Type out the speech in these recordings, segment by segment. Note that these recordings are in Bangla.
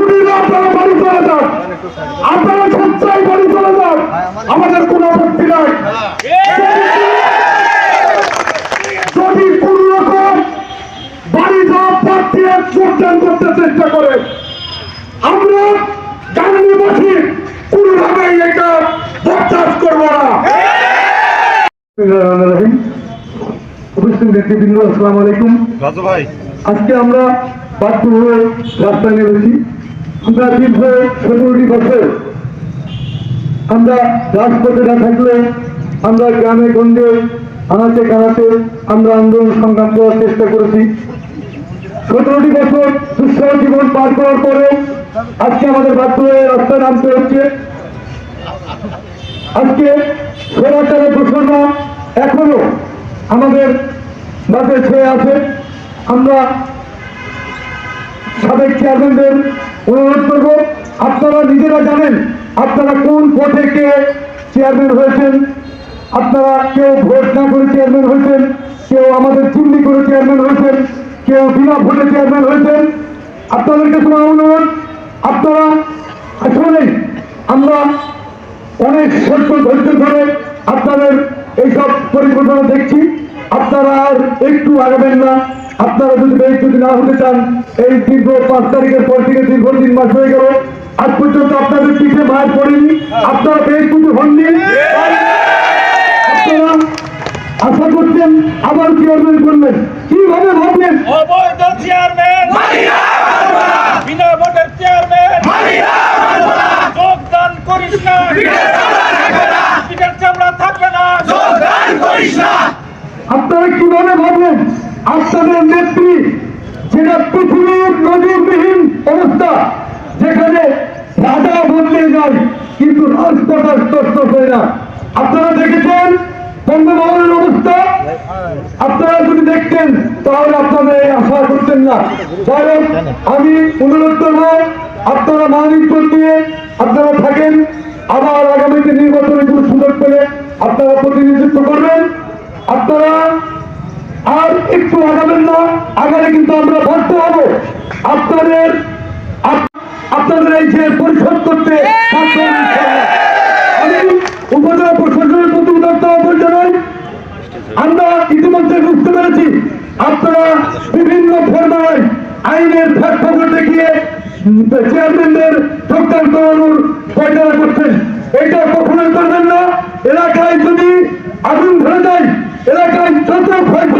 ছুটি আপনারা বাড়ি চলে যান। আপনারা সচ্চাই বাড়ি চলে যান। আমাদের কোনো আপত্তি নাই। যদি কোন রকম বাড়ি যাওয়া প্রার্থী যোগদান করতে চেষ্টা করে আমরা গান্ধীবাসী কোনোভাবেই এটা বরদাস্ত করব না। উপস্থিত নেতৃবৃন্দ আসসালামু আলাইকুম। রাজু ভাই। আজকে আমরা বাধ্য হয়ে রাস্তায় নেমেছি। আমরা দীর্ঘ সতেরোটি বছর আমরা রাজপথে না থাকলে আমরা গ্রামে, গঞ্জে, আনাচে, কানাচে আমরা আন্দোলন সংগ্রাম করার চেষ্টা করেছি। সতেরোটি বছর দুঃসহ জীবন পার করার পরে আজকে আমাদের বাধ্য হয়ে রাস্তায় নামতে হচ্ছে। আজকে সোনাচারের ঘোষণা এখনও আমাদের মাঝে ছেয়ে আছে। আমরা সাবেক চেয়ারম্যানদের অনুরোধ করব, আপনারা নিজেরা জানেন আপনারা কোন পথে কে চেয়ারম্যান হয়েছেন, আপনারা কেউ ভোট না করে চেয়ারম্যান হয়েছেন, কেউ আমাদের চুন্নি করে চেয়ারম্যান হয়েছেন, কেউ বিনা ভোটে চেয়ারম্যান হয়েছেন। আপনাদের কাছে আমার অনুরোধ, আপনারা আসলেই আমরা অনেক সত্য ধৈর্য ধরে আপনাদের এইসব পরিকল্পনা দেখছি, আপনারা আর একটু আগাবেন না। আপনারা যদি যদি না হতে চান এই দীর্ঘ পাঁচ তারিখের পর থেকে দীর্ঘ তিন মাস হয়ে গেল। আজ পর্যন্ত আপনাদের পিঠে মায়ের পড়েনি। আপনারা বেশ হননি। আপনারা আশা করছেন আবার চেয়ারম্যান করবেন। কীভাবে ভাবলেন? অবৈধ চেয়ারম্যান বিনা ভোটের চেয়ারম্যান যোগদান করিস না। পিঠের চামড়া থাকবে না। আপনারা কীভাবে ভাবলেন? আপনাদের নেত্রী যেটা পৃথিবীর নদীবিহীন অবস্থা যেখানে রাজা বদলে যায় কিন্তু রাজপথ স্পষ্ট হয় না আপনারা দেখেছেন বঙ্গভবনের অবস্থা? আপনারা যদি দেখতেন তাহলে আপনারা এই আশা করতেন না। হোক, আমি অনুরোধ করব আপনারা মানবিক দিয়ে আপনারা থাকেন আবার আগামীতে নির্বাচনে কোনো সুযোগ পেলে আপনারা প্রতিনিধিত্ব করবেন। আপনারা একটু আগাবেন না, আগালে কিন্তু আমরা বাধ্য হব। আপনাদের আপনাদের এই যে পরিশোধ করতে উপজেলা প্রশাসনের প্রতি উদার্ত জানাই। আমরা ইতিমধ্যে বুঝতে পেরেছি, আপনারা বিভিন্ন ফর্মায় আইনের প্ল্যাটফর্মে দেখিয়ে চেয়ারম্যানদের যোগদান করানোর পয়সা করছেন। এটা কখনোই করবেন না। এলাকায় যদি আগুন ধরে যায়, এলাকায় যত ক্ষয়ক্ষতি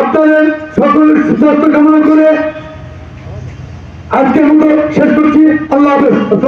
আপনাদের সকলের সুস্বাস্থ্য কামনা করে আজকের মতো শেষ করছি। আল্লাহ হাফেজ।